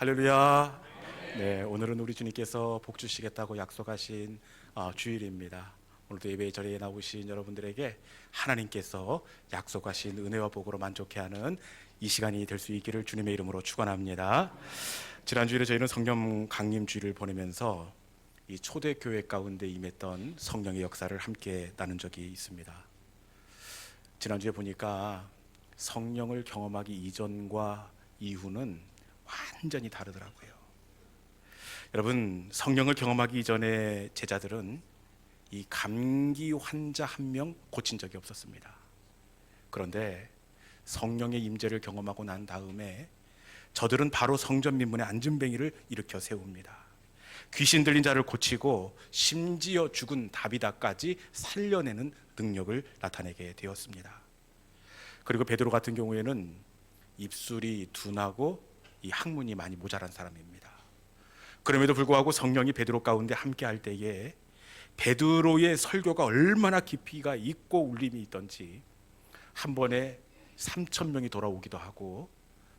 할렐루야. 네, 오늘은 우리 주님께서 복 주시겠다고 약속하신 어, 주일입니다. 오늘도 예배 자리에 나오신 여러분들에게 하나님께서 약속하신 은혜와 복으로 만족해하는 이 시간이 될 수 있기를 주님의 이름으로 축원합니다. 지난 주일에 저희는 성령 강림 주일을 보내면서 이 초대 교회 가운데 임했던 성령의 역사를 함께 나눈 적이 있습니다. 지난 주에 보니까 성령을 경험하기 이전과 이후는 완전히 다르더라고요. 여러분, 성령을 경험하기 이전에 제자들은 이 감기 환자 한 명 고친 적이 없었습니다. 그런데 성령의 임재를 경험하고 난 다음에 저들은 바로 성전 민문의 안전뱅이를 일으켜 세웁니다. 귀신 들린 자를 고치고 심지어 죽은 다비다까지 살려내는 능력을 나타내게 되었습니다. 그리고 베드로 같은 경우에는 입술이 둔하고 이 학문이 많이 모자란 사람입니다. 그럼에도 불구하고 성령이 베드로 가운데 함께 할 때에 베드로의 설교가 얼마나 깊이가 있고 울림이 있던지 한 번에 3천 명이 돌아오기도 하고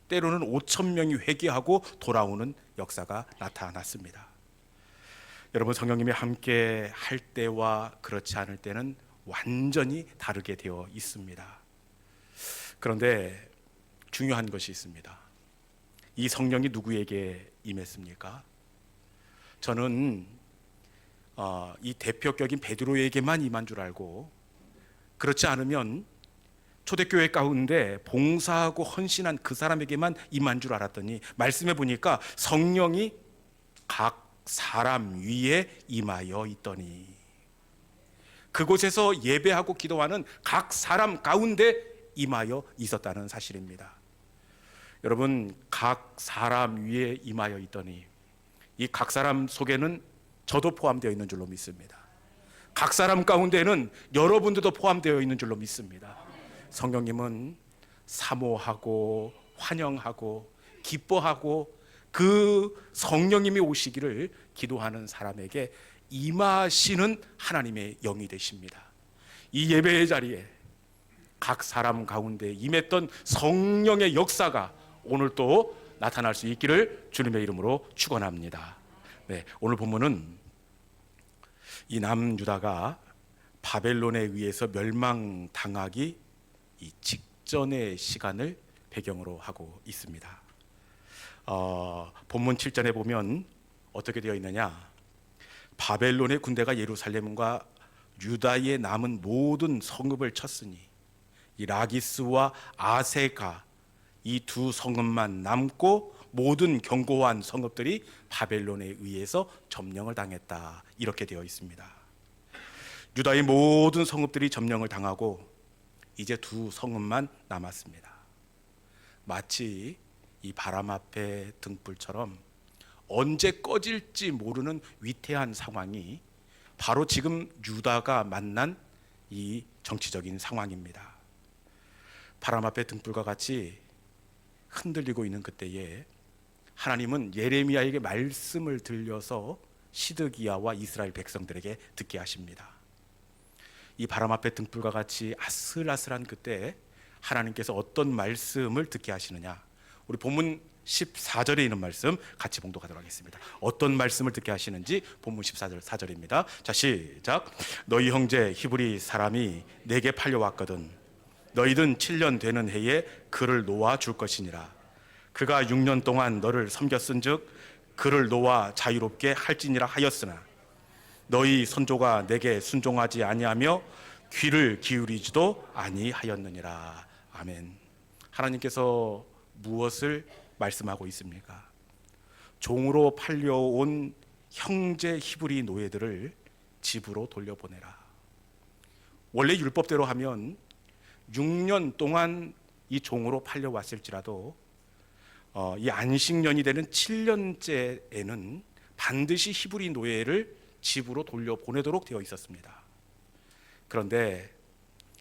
때로는 5천 명이 회개하고 돌아오는 역사가 나타났습니다. 여러분 성령님이 함께 할 때와 그렇지 않을 때는 완전히 다르게 되어 있습니다. 그런데 중요한 것이 있습니다. 이 성령이 누구에게 임했습니까? 저는 어, 이 대표격인 베드로에게만 임한 줄 알고 그렇지 않으면 초대교회 가운데 봉사하고 헌신한 그 사람에게만 임한 줄 알았더니 말씀해 보니까 성령이 각 사람 위에 임하여 있더니 그곳에서 예배하고 기도하는 각 사람 가운데 임하여 있었다는 사실입니다. 여러분 각 사람 위에 임하여 있더니 이 각 사람 속에는 저도 포함되어 있는 줄로 믿습니다. 각 사람 가운데는 여러분들도 포함되어 있는 줄로 믿습니다. 성령님은 사모하고 환영하고 기뻐하고 그 성령님이 오시기를 기도하는 사람에게 임하시는 하나님의 영이 되십니다. 이 예배의 자리에 각 사람 가운데 임했던 성령의 역사가 오늘 또 나타날 수 있기를 주님의 이름으로 축원합니다. 네, 오늘 본문은 이 남유다가 바벨론에 의해서 멸망당하기 이 직전의 시간을 배경으로 하고 있습니다. 어, 본문 7절에 보면 어떻게 되어 있느냐? 바벨론의 군대가 예루살렘과 유다에 남은 모든 성읍을 쳤으니 이 라기스와 아세가 이 두 성읍만 남고 모든 견고한 성읍들이 바벨론에 의해서 점령을 당했다. 이렇게 되어 있습니다. 유다의 모든 성읍들이 점령을 당하고 이제 두 성읍만 남았습니다. 마치 이 바람 앞에 등불처럼 언제 꺼질지 모르는 위태한 상황이 바로 지금 유다가 만난 이 정치적인 상황입니다. 바람 앞에 등불과 같이 흔들리고 있는 그때에 하나님은 예레미야에게 말씀을 들려서 시드기야와 이스라엘 백성들에게 듣게 하십니다. 이 바람 앞에 등불과 같이 아슬아슬한 그때 하나님께서 어떤 말씀을 듣게 하시느냐? 우리 본문 14절에 있는 말씀 같이 봉독하도록 하겠습니다. 어떤 말씀을 듣게 하시는지 본문 14절 4절입니다. 자, 시작. 너희 형제 히브리 사람이 내게 팔려왔거든. 너희든 7년 되는 해에 그를 놓아 줄 것이니라. 그가 6년 동안 너를 섬겼은즉 그를 놓아 자유롭게 할지니라 하였으나 너희 선조가 내게 순종하지 아니하며 귀를 기울이지도 아니하였느니라. 아멘. 하나님께서 무엇을 말씀하고 있습니까? 종으로 팔려온 형제 히브리 노예들을 집으로 돌려보내라. 원래 율법대로 하면 6년 동안 이 종으로 팔려왔을지라도 어, 이 안식년이 되는 7년째에는 반드시 히브리 노예를 집으로 돌려보내도록 되어 있었습니다. 그런데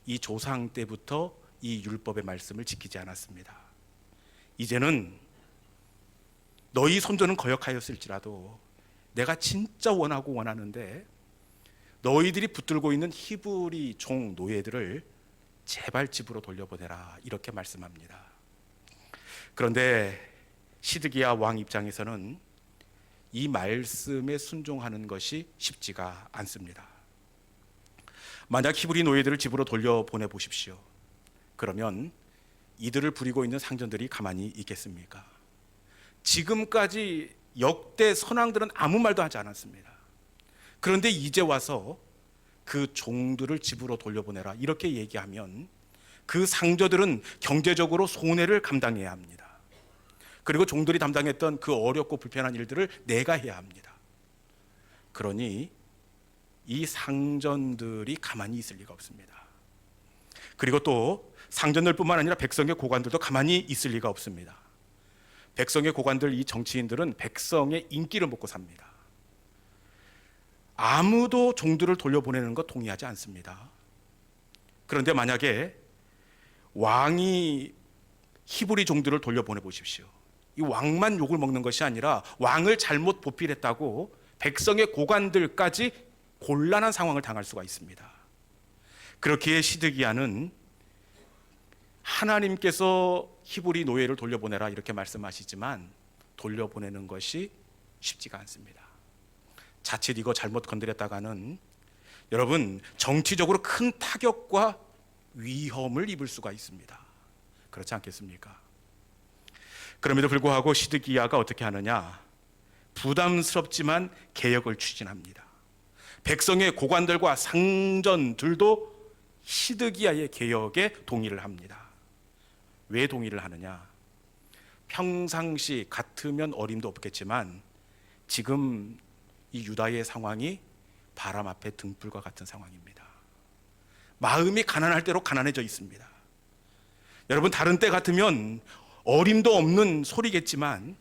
이 조상 때부터 이 율법의 말씀을 지키지 않았습니다. 이제는 너희 손조는 거역하였을지라도 내가 진짜 원하고 원하는데 너희들이 붙들고 있는 히브리 종 노예들을 제발 집으로 돌려보내라 이렇게 말씀합니다. 그런데 시드기야 왕 입장에서는 이 말씀에 순종하는 것이 쉽지가 않습니다. 만약 히브리 노예들을 집으로 돌려보내 보십시오. 그러면 이들을 부리고 있는 상전들이 가만히 있겠습니까? 지금까지 역대 선왕들은 아무 말도 하지 않았습니다. 그런데 이제 와서 그 종들을 집으로 돌려보내라 이렇게 얘기하면 그 상저들은 경제적으로 손해를 감당해야 합니다. 그리고 종들이 담당했던 그 어렵고 불편한 일들을 내가 해야 합니다. 그러니 이 상전들이 가만히 있을 리가 없습니다. 그리고 또 상전들뿐만 아니라 백성의 고관들도 가만히 있을 리가 없습니다. 백성의 고관들 이 정치인들은 백성의 인기를 먹고 삽니다. 아무도 종들을 돌려보내는 것 동의하지 않습니다. 그런데 만약에 왕이 히브리 종들을 돌려보내 보십시오. 이 왕만 욕을 먹는 것이 아니라 왕을 잘못 보필했다고 백성의 고관들까지 곤란한 상황을 당할 수가 있습니다. 그렇기에 시드기야는 하나님께서 히브리 노예를 돌려보내라 이렇게 말씀하시지만 돌려보내는 것이 쉽지가 않습니다. 자칫 이거 잘못 건드렸다가는 여러분 정치적으로 큰 타격과 위험을 입을 수가 있습니다. 그렇지 않겠습니까? 그럼에도 불구하고 시드기야가 어떻게 하느냐? 부담스럽지만 개혁을 추진합니다. 백성의 고관들과 상전들도 시드기야의 개혁에 동의를 합니다. 왜 동의를 하느냐? 평상시 같으면 어림도 없겠지만 지금 이 유다의 상황이 바람 앞에 등불과 같은 상황입니다. 마음이 가난할 대로 가난해져 있습니다. 여러분 다른 때 같으면 어림도 없는 소리겠지만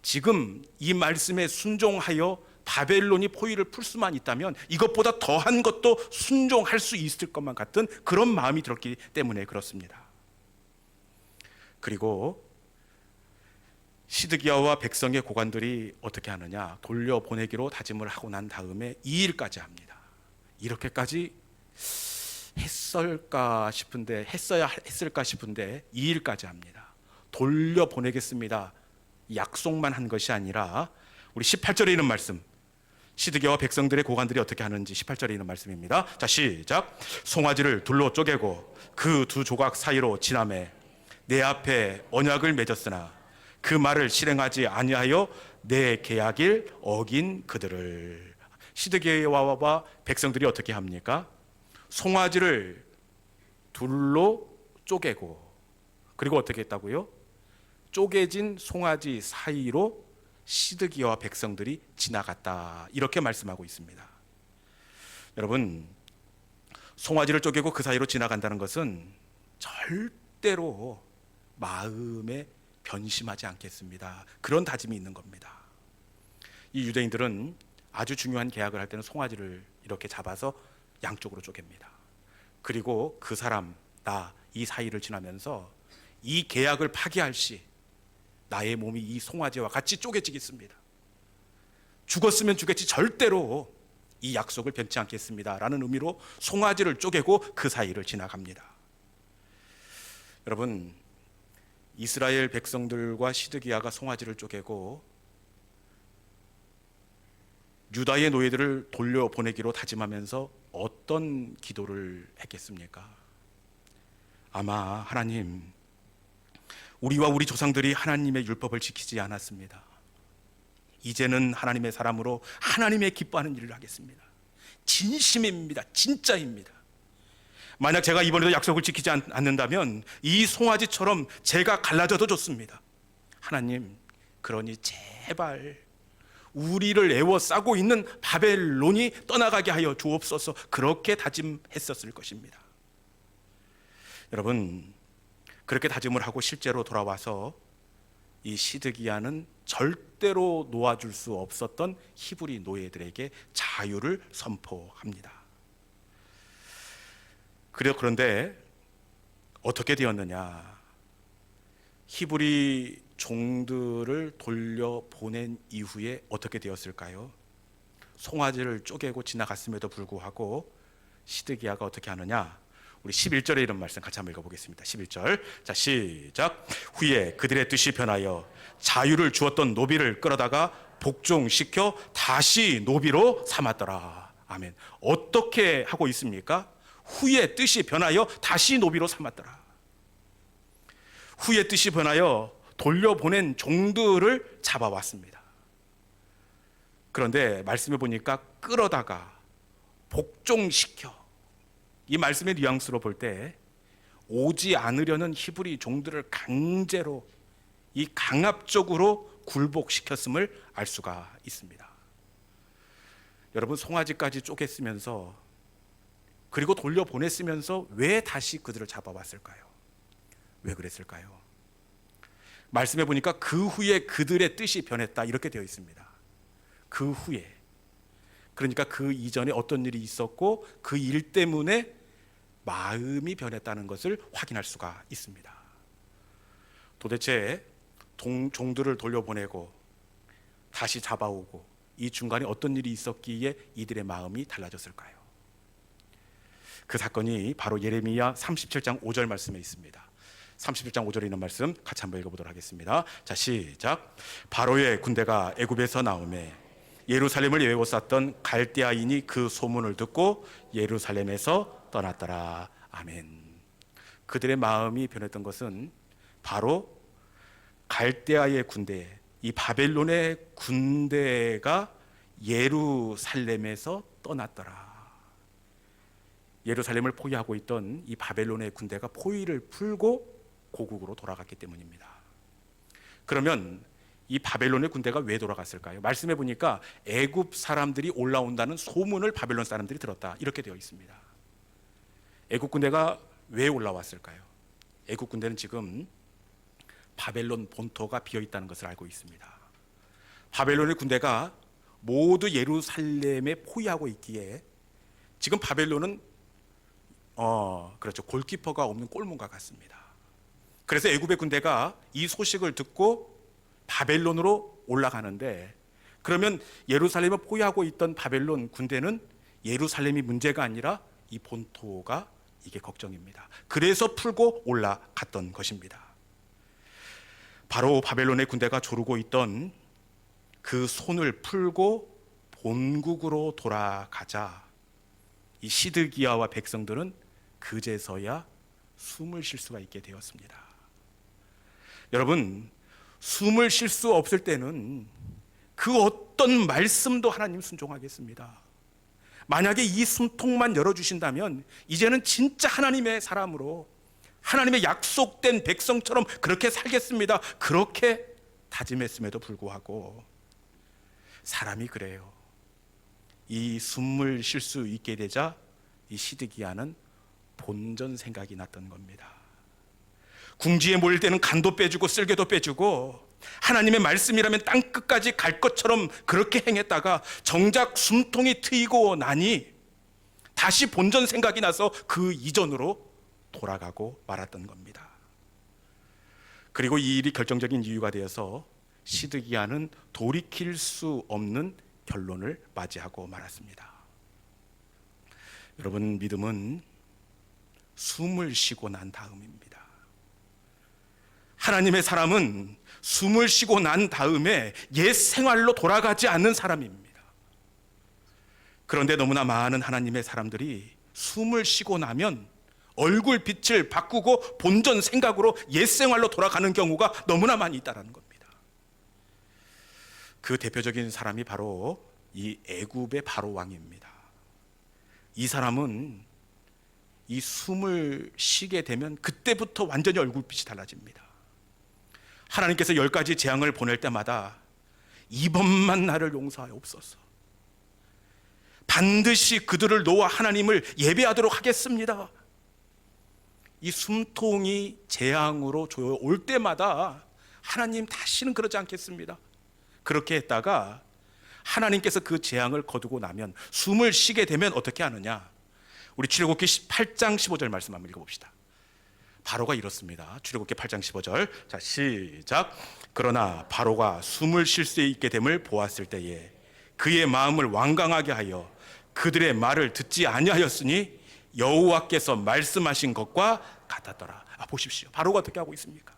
지금 이 말씀에 순종하여 바벨론이 포위를 풀 수만 있다면 이것보다 더한 것도 순종할 수 있을 것만 같은 그런 마음이 들었기 때문에 그렇습니다. 그리고 시드기야와 백성의 고관들이 어떻게 하느냐 돌려보내기로 다짐을 하고 난 다음에 이 일까지 합니다. 이렇게까지 했을까 싶은데 했어야 했을까 싶은데 이 일까지 합니다. 돌려보내겠습니다. 약속만 한 것이 아니라 우리 18절에 있는 말씀 시드기야와 백성들의 고관들이 어떻게 하는지 18절에 있는 말씀입니다. 자 시작 송아지를 둘로 쪼개고 그 두 조각 사이로 지남해 내 앞에 언약을 맺었으나 그 말을 실행하지 아니하여 내 계약일 어긴 그들을 시드기야와 백성들이 어떻게 합니까? 송아지를 둘로 쪼개고 그리고 어떻게 했다고요? 쪼개진 송아지 사이로 시드기야와 백성들이 지나갔다 이렇게 말씀하고 있습니다. 여러분 송아지를 쪼개고 그 사이로 지나간다는 것은 절대로 마음에 변심하지 않겠습니다. 그런 다짐이 있는 겁니다. 이 유대인들은 아주 중요한 계약을 할 때는 송아지를 이렇게 잡아서 양쪽으로 쪼갭니다. 그리고 그 사람 나 이 사이를 지나면서 이 계약을 파기할 시 나의 몸이 이 송아지와 같이 쪼개지겠습니다. 죽었으면 죽겠지 절대로 이 약속을 변치 않겠습니다 라는 의미로 송아지를 쪼개고 그 사이를 지나갑니다. 여러분 이스라엘 백성들과 시드기야가 송아지를 쪼개고 유다의 노예들을 돌려보내기로 다짐하면서 어떤 기도를 했겠습니까? 아마 하나님, 우리와 우리 조상들이 하나님의 율법을 지키지 않았습니다. 이제는 하나님의 사람으로 하나님의 기뻐하는 일을 하겠습니다. 진심입니다. 진짜입니다. 만약 제가 이번에도 약속을 지키지 않- 않는다면 이 송아지처럼 제가 갈라져도 좋습니다. 하나님, 그러니 제발 우리를 애워싸고 있는 바벨론이 떠나가게 하여 주옵소서 그렇게 다짐했었을 것입니다. 여러분, 그렇게 다짐을 하고 실제로 돌아와서 이 시드기야는 절대로 놓아줄 수 없었던 히브리 노예들에게 자유를 선포합니다. 그래 그런데 어떻게 되었느냐? 히브리 종들을 돌려 보낸 이후에 어떻게 되었을까요? 송아지를 쪼개고 지나갔음에도 불구하고 시드기야가 어떻게 하느냐? 우리 11절에 이런 말씀 같이 한번 읽어보겠습니다. 11절. 자, 시작. 후에 그들의 뜻이 변하여 자유를 주었던 노비를 끌어다가 복종시켜 다시 노비로 삼았더라. 아멘. 어떻게 하고 있습니까? 후에 뜻이 변하여 다시 노비로 삼았더라. 후에 뜻이 변하여 돌려보낸 종들을 잡아왔습니다. 그런데 말씀해 보니까 끌어다가 복종시켜 이 말씀의 뉘앙스로 볼 때 오지 않으려는 히브리 종들을 강제로 이 강압적으로 굴복시켰음을 알 수가 있습니다. 여러분 송아지까지 쪼갰으면서 그리고 돌려보냈으면서 왜 다시 그들을 잡아왔을까요? 왜 그랬을까요? 말씀해 보니까 그 후에 그들의 뜻이 변했다 이렇게 되어 있습니다. 그 후에 그러니까 그 이전에 어떤 일이 있었고 그 일 때문에 마음이 변했다는 것을 확인할 수가 있습니다. 도대체 동, 종들을 돌려보내고 다시 잡아오고 이 중간에 어떤 일이 있었기에 이들의 마음이 달라졌을까요? 그 사건이 바로 예레미야 37장 5절 말씀에 있습니다. 31장 5절에 있는 말씀 같이 한번 읽어보도록 하겠습니다. 자 시작. 바로의 군대가 애굽에서 나오매 예루살렘을 예고쌌던 갈대아인이 그 소문을 듣고 예루살렘에서 떠났더라. 아멘. 그들의 마음이 변했던 것은 바로 갈대아의 군대, 이 바벨론의 군대가 예루살렘에서 떠났더라. 예루살렘을 포위하고 있던 이 바벨론의 군대가 포위를 풀고 고국으로 돌아갔기 때문입니다. 그러면 이 바벨론의 군대가 왜 돌아갔을까요? 말씀해 보니까 애굽 사람들이 올라온다는 소문을 바벨론 사람들이 들었다. 이렇게 되어 있습니다. 애굽 군대가 왜 올라왔을까요? 애굽 군대는 지금 바벨론 본토가 비어 있다는 것을 알고 있습니다. 바벨론의 군대가 모두 예루살렘에 포위하고 있기에 지금 바벨론은 어 그렇죠 골키퍼가 없는 골문과 같습니다. 그래서 애굽의 군대가 이 소식을 듣고 바벨론으로 올라가는데 그러면 예루살렘을 포위하고 있던 바벨론 군대는 예루살렘이 문제가 아니라 이 본토가 이게 걱정입니다. 그래서 풀고 올라갔던 것입니다. 바로 바벨론의 군대가 조르고 있던 그 손을 풀고 본국으로 돌아가자 이 시드기야와 백성들은 그제서야 숨을 쉴 수가 있게 되었습니다. 여러분, 숨을 쉴 수 없을 때는 그 어떤 말씀도 하나님 순종하겠습니다. 만약에 이 숨통만 열어주신다면 이제는 진짜 하나님의 사람으로 하나님의 약속된 백성처럼 그렇게 살겠습니다. 그렇게 다짐했음에도 불구하고 사람이 그래요. 이 숨을 쉴 수 있게 되자 이 시드기야는 본전 생각이 났던 겁니다. 궁지에 모일 때는 간도 빼주고 쓸개도 빼주고 하나님의 말씀이라면 땅 끝까지 갈 것처럼 그렇게 행했다가 정작 숨통이 트이고 나니 다시 본전 생각이 나서 그 이전으로 돌아가고 말았던 겁니다. 그리고 이 일이 결정적인 이유가 되어서 시드기야는 돌이킬 수 없는 결론을 맞이하고 말았습니다. 여러분 믿음은 숨을 쉬고 난 다음입니다. 하나님의 사람은 숨을 쉬고 난 다음에 옛 생활로 돌아가지 않는 사람입니다. 그런데 너무나 많은 하나님의 사람들이 숨을 쉬고 나면 얼굴 빛을 바꾸고 본전 생각으로 옛 생활로 돌아가는 경우가 너무나 많이 있다는 겁니다. 그 대표적인 사람이 바로 이 애굽의 바로 왕입니다. 이 사람은 이 숨을 쉬게 되면 그때부터 완전히 얼굴빛이 달라집니다. 하나님께서 열 가지 재앙을 보낼 때마다 이번만 나를 용서하옵소서. 반드시 그들을 놓아 하나님을 예배하도록 하겠습니다. 이 숨통이 재앙으로 올 때마다 하나님 다시는 그러지 않겠습니다. 그렇게 했다가 하나님께서 그 재앙을 거두고 나면 숨을 쉬게 되면 어떻게 하느냐? 우리 출애굽기 8장 15절 말씀 한번 읽어봅시다. 바로가 이렇습니다. 출애굽기 8장 15절. 자, 시작. 그러나 바로가 숨을 쉴 수 있게 됨을 보았을 때에 그의 마음을 완강하게 하여 그들의 말을 듣지 아니하였으니 여호와께서 말씀하신 것과 같았더라. 아, 보십시오. 바로가 어떻게 하고 있습니까?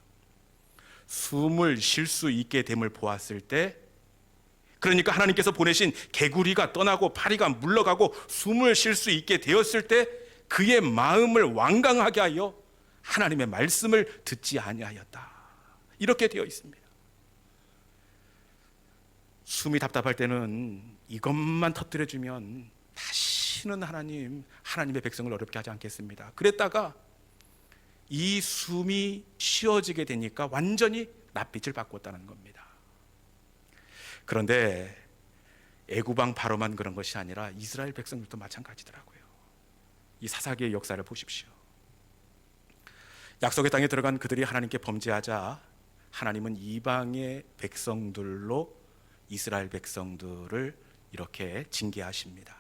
숨을 쉴 수 있게 됨을 보았을 때 그러니까 하나님께서 보내신 개구리가 떠나고 파리가 물러가고 숨을 쉴 수 있게 되었을 때 그의 마음을 완강하게 하여 하나님의 말씀을 듣지 아니하였다. 이렇게 되어 있습니다. 숨이 답답할 때는 이것만 터뜨려 주면 다시는 하나님 하나님의 백성을 어렵게 하지 않겠습니다. 그랬다가 이 숨이 쉬어지게 되니까 완전히 낯빛을 바꿨다는 겁니다. 그런데 애구방 바로만 그런 것이 아니라 이스라엘 백성들도 마찬가지더라고요. 이 사사기의 역사를 보십시오. 약속의 땅에 들어간 그들이 하나님께 범죄하자 하나님은 이방의 백성들로 이스라엘 백성들을 이렇게 징계하십니다.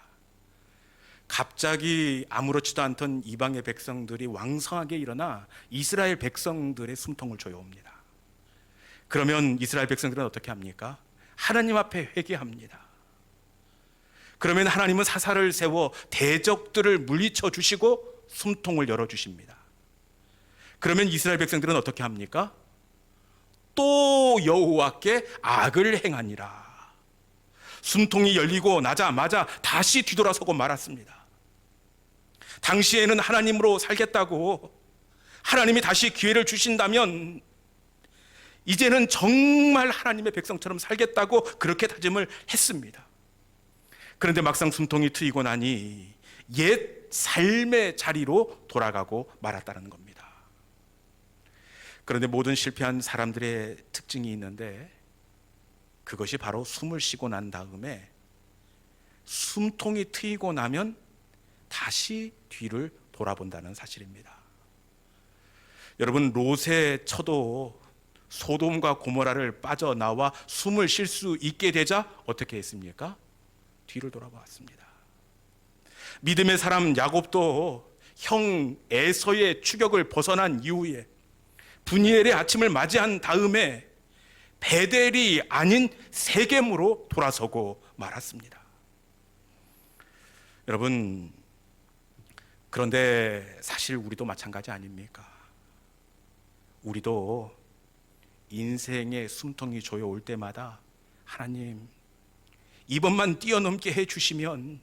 갑자기 아무렇지도 않던 이방의 백성들이 왕성하게 일어나 이스라엘 백성들의 숨통을 조여옵니다. 그러면 이스라엘 백성들은 어떻게 합니까? 하나님 앞에 회개합니다. 그러면 하나님은 사사를 세워 대적들을 물리쳐 주시고 숨통을 열어 주십니다. 그러면 이스라엘 백성들은 어떻게 합니까? 또 여호와께 악을 행하니라. 숨통이 열리고 나자마자 다시 뒤돌아서고 말았습니다. 당시에는 하나님으로 살겠다고 하나님이 다시 기회를 주신다면 이제는 정말 하나님의 백성처럼 살겠다고 그렇게 다짐을 했습니다. 그런데 막상 숨통이 트이고 나니 옛 삶의 자리로 돌아가고 말았다는 겁니다. 그런데 모든 실패한 사람들의 특징이 있는데 그것이 바로 숨을 쉬고 난 다음에 숨통이 트이고 나면 다시 뒤를 돌아본다는 사실입니다. 여러분 롯의 처도 소돔과 고모라를 빠져나와 숨을 쉴 수 있게 되자 어떻게 했습니까? 뒤를 돌아보았습니다. 믿음의 사람 야곱도 형 에서의 추격을 벗어난 이후에 분이엘의 아침을 맞이한 다음에 베델이 아닌 세겜으로 돌아서고 말았습니다. 여러분 그런데 사실 우리도 마찬가지 아닙니까? 우리도 인생의 숨통이 조여올 때마다 하나님 이번만 뛰어넘게 해 주시면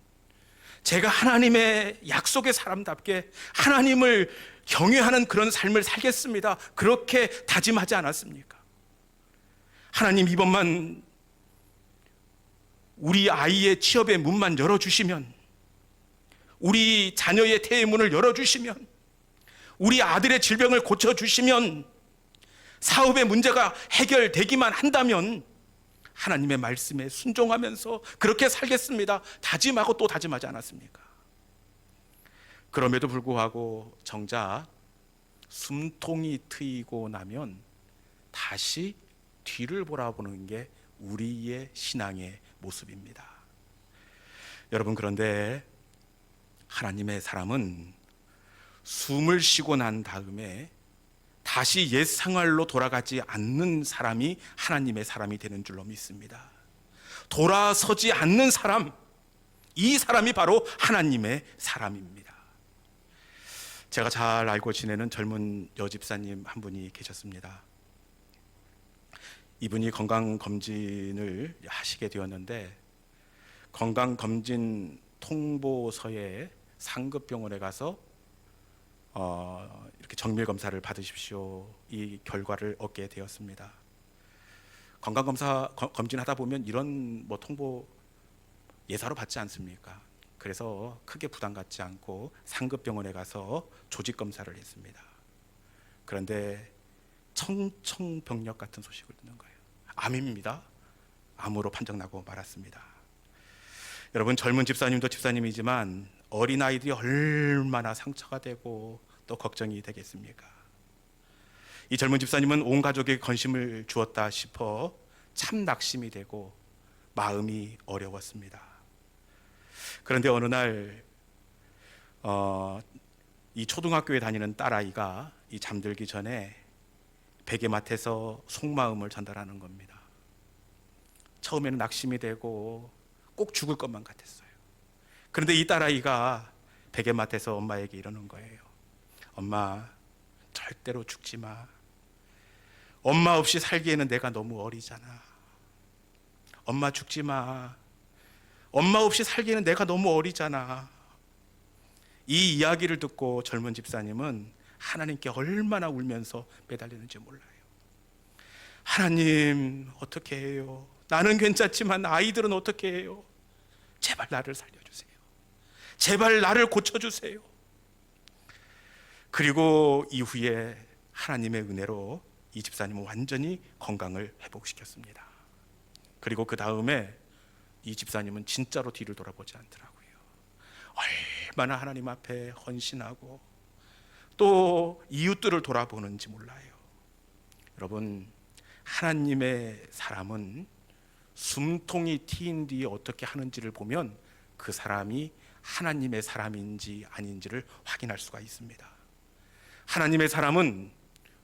제가 하나님의 약속의 사람답게 하나님을 경외하는 그런 삶을 살겠습니다. 그렇게 다짐하지 않았습니까? 하나님 이번만 우리 아이의 취업의 문만 열어주시면 우리 자녀의 태의 문을 열어주시면 우리 아들의 질병을 고쳐주시면 사업의 문제가 해결되기만 한다면 하나님의 말씀에 순종하면서 그렇게 살겠습니다. 다짐하고 또 다짐하지 않았습니까? 그럼에도 불구하고 정작 숨통이 트이고 나면 다시 뒤를 돌아보는 게 우리의 신앙의 모습입니다. 여러분 그런데 하나님의 사람은 숨을 쉬고 난 다음에 다시 옛 생활로 돌아가지 않는 사람이 하나님의 사람이 되는 줄로 믿습니다. 돌아서지 않는 사람, 이 사람이 바로 하나님의 사람입니다. 제가 잘 알고 지내는 젊은 여집사님 한 분이 계셨습니다. 이분이 건강 검진을 하시게 되었는데 건강 검진 통보서에 상급 병원에 가서 어, 이렇게 정밀 검사를 받으십시오. 이 결과를 얻게 되었습니다. 건강 검사 검진 하다 보면 이런 뭐 통보 예사로 받지 않습니까? 그래서 크게 부담 갖지 않고 상급 병원에 가서 조직 검사를 했습니다. 그런데 청청병력 같은 소식을 듣는 거예요. 암입니다. 암으로 판정 나고 말았습니다. 여러분 젊은 집사님도 집사님이지만 어린 아이들이 얼마나 상처가 되고 또 걱정이 되겠습니까? 이 젊은 집사님은 온 가족에게 건심을 주었다 싶어 참 낙심이 되고 마음이 어려웠습니다. 그런데 어느 날, 어, 이 초등학교에 다니는 딸아이가 이 잠들기 전에 베개맡에서 속마음을 전달하는 겁니다. 처음에는 낙심이 되고 꼭 죽을 것만 같았어요. 그런데 이 딸아이가 베개 맡에서 엄마에게 이러는 거예요. 엄마 절대로 죽지 마. 엄마 없이 살기에는 내가 너무 어리잖아. 엄마 죽지 마. 엄마 없이 살기에는 내가 너무 어리잖아. 이 이야기를 듣고 젊은 집사님은 하나님께 얼마나 울면서 매달리는지 몰라요. 하나님, 어떻게 해요? 나는 괜찮지만 아이들은 어떻게 해요? 제발 나를 살려주세요. 제발 나를 고쳐주세요. 그리고 이후에 하나님의 은혜로 이 집사님은 완전히 건강을 회복시켰습니다. 그리고 그 다음에 이 집사님은 진짜로 뒤를 돌아보지 않더라고요. 얼마나 하나님 앞에 헌신하고 또 이웃들을 돌아보는지 몰라요. 여러분, 하나님의 사람은 숨통이 트인 뒤에 어떻게 하는지를 보면 그 사람이 하나님의 사람인지 아닌지를 확인할 수가 있습니다. 하나님의 사람은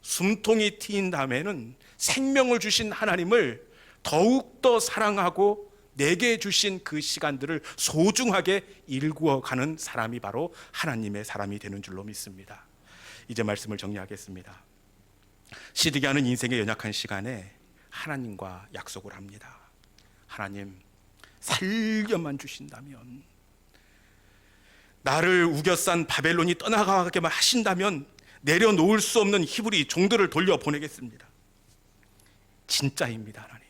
숨통이 트인 다음에는 생명을 주신 하나님을 더욱더 사랑하고 내게 주신 그 시간들을 소중하게 일구어 가는 사람이 바로 하나님의 사람이 되는 줄로 믿습니다. 이제 말씀을 정리하겠습니다. 시드게 하는 인생의 연약한 시간에 하나님과 약속을 합니다. 하나님, 살려만 주신다면, 나를 우겨싼 바벨론이 떠나가게만 하신다면, 내려놓을 수 없는 히브리 종들을 돌려 보내겠습니다. 진짜입니다, 하나님.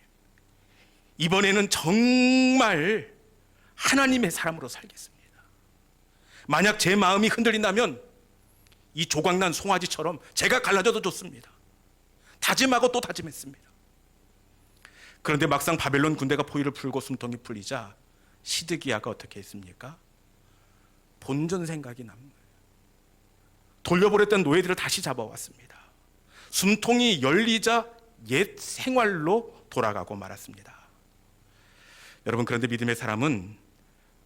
이번에는 정말 하나님의 사람으로 살겠습니다. 만약 제 마음이 흔들린다면 이 조각난 송아지처럼 제가 갈라져도 좋습니다. 다짐하고 또 다짐했습니다. 그런데 막상 바벨론 군대가 포위를 풀고 숨통이 풀리자 시드기야가 어떻게 했습니까? 본전 생각이 납니다. 돌려보냈던 노예들을 다시 잡아왔습니다. 숨통이 열리자 옛 생활로 돌아가고 말았습니다. 여러분 그런데 믿음의 사람은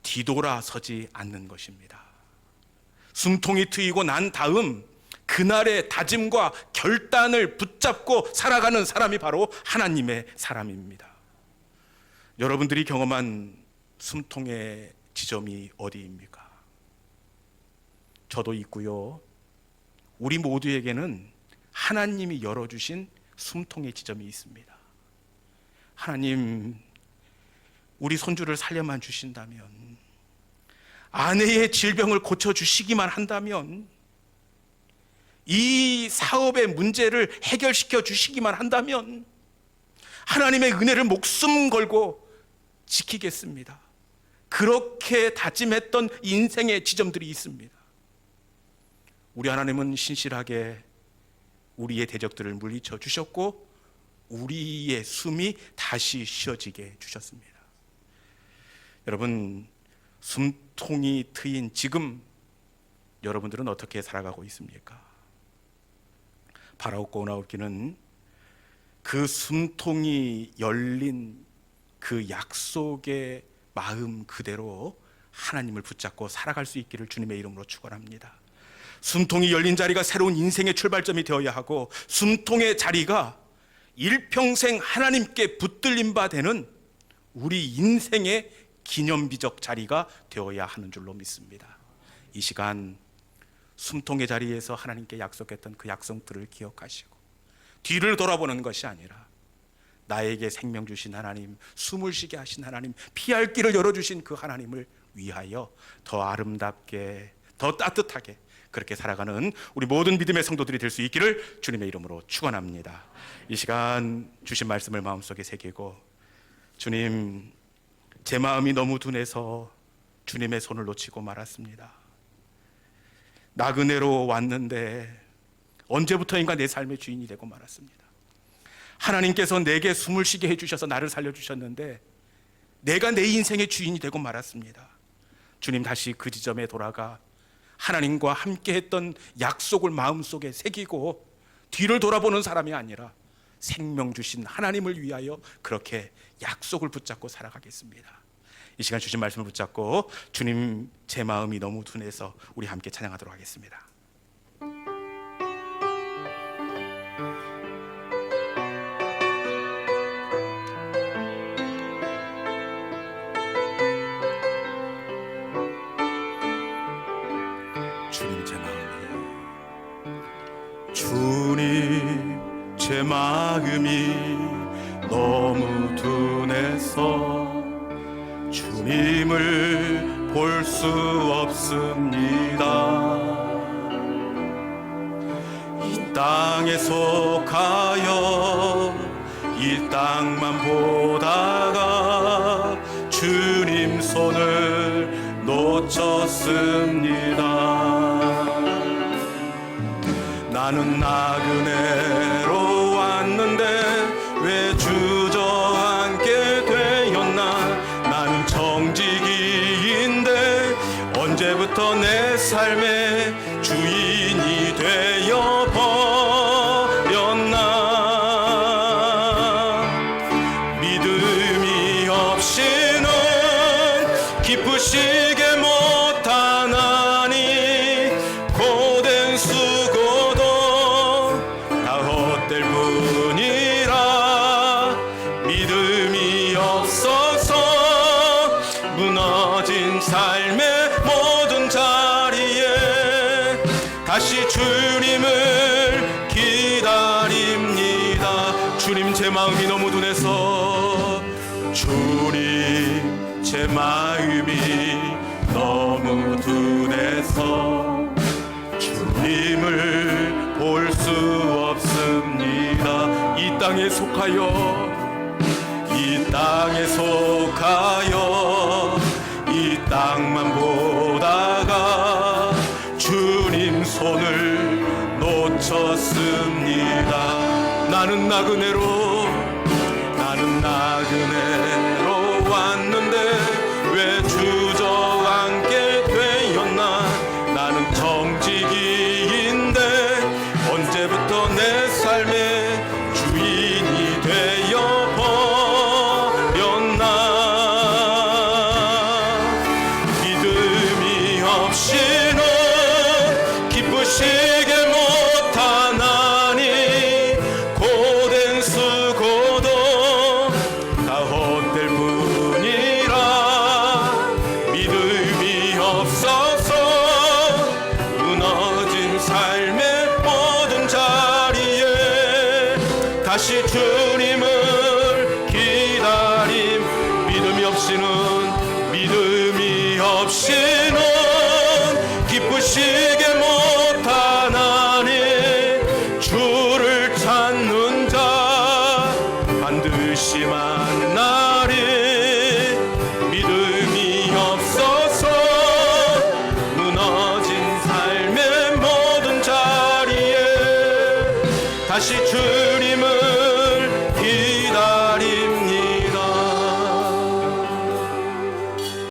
뒤돌아서지 않는 것입니다. 숨통이 트이고 난 다음 그날의 다짐과 결단을 붙잡고 살아가는 사람이 바로 하나님의 사람입니다. 여러분들이 경험한 숨통의 지점이 어디입니까? 저도 있고요. 우리 모두에게는 하나님이 열어주신 숨통의 지점이 있습니다. 하나님, 우리 손주를 살려만 주신다면, 아내의 질병을 고쳐주시기만 한다면, 이 사업의 문제를 해결시켜 주시기만 한다면, 하나님의 은혜를 목숨 걸고 지키겠습니다. 그렇게 다짐했던 인생의 지점들이 있습니다. 우리 하나님은 신실하게 우리의 대적들을 물리쳐 주셨고 우리의 숨이 다시 쉬어지게 주셨습니다. 여러분 숨통이 트인 지금 여러분들은 어떻게 살아가고 있습니까? 바라옵고 나올기는 그 숨통이 열린 그 약속의 마음 그대로 하나님을 붙잡고 살아갈 수 있기를 주님의 이름으로 축원합니다. 숨통이 열린 자리가 새로운 인생의 출발점이 되어야 하고 숨통의 자리가 일평생 하나님께 붙들림 바 되는 우리 인생의 기념비적 자리가 되어야 하는 줄로 믿습니다. 이 시간 숨통의 자리에서 하나님께 약속했던 그 약속들을 기억하시고 뒤를 돌아보는 것이 아니라 나에게 생명 주신 하나님, 숨을 쉬게 하신 하나님, 피할 길을 열어 주신 그 하나님을 위하여 더 아름답게, 더 따뜻하게 그렇게 살아가는 우리 모든 믿음의 성도들이 될 수 있기를 주님의 이름으로 축원합니다. 이 시간 주신 말씀을 마음속에 새기고 주님 제 마음이 너무 둔해서 주님의 손을 놓치고 말았습니다. 나그네로 왔는데 언제부터인가 내 삶의 주인이 되고 말았습니다. 하나님께서 내게 숨을 쉬게 해주셔서 나를 살려주셨는데 내가 내 인생의 주인이 되고 말았습니다. 주님 다시 그 지점에 돌아가 하나님과 함께 했던 약속을 마음속에 새기고 뒤를 돌아보는 사람이 아니라 생명 주신 하나님을 위하여 그렇게 약속을 붙잡고 살아가겠습니다. 이 시간 주신 말씀을 붙잡고 주님 제 마음이 너무 둔해서 우리 함께 찬양하도록 하겠습니다. 주님 제 마음이 주님 제 마음이 너무 둔해서 주님을 볼 수 없습니다. 이 땅에 속하여 이 땅만 보다가 주님 손을 놓쳤습니다. 나는 나그 주님이 너무 둔해서 주님을 볼 수 없습니다. 이 땅에 속하여 이 땅에 속하여 이 땅만 보다가 주님 손을 놓쳤습니다. 나는 나그네로 I should do.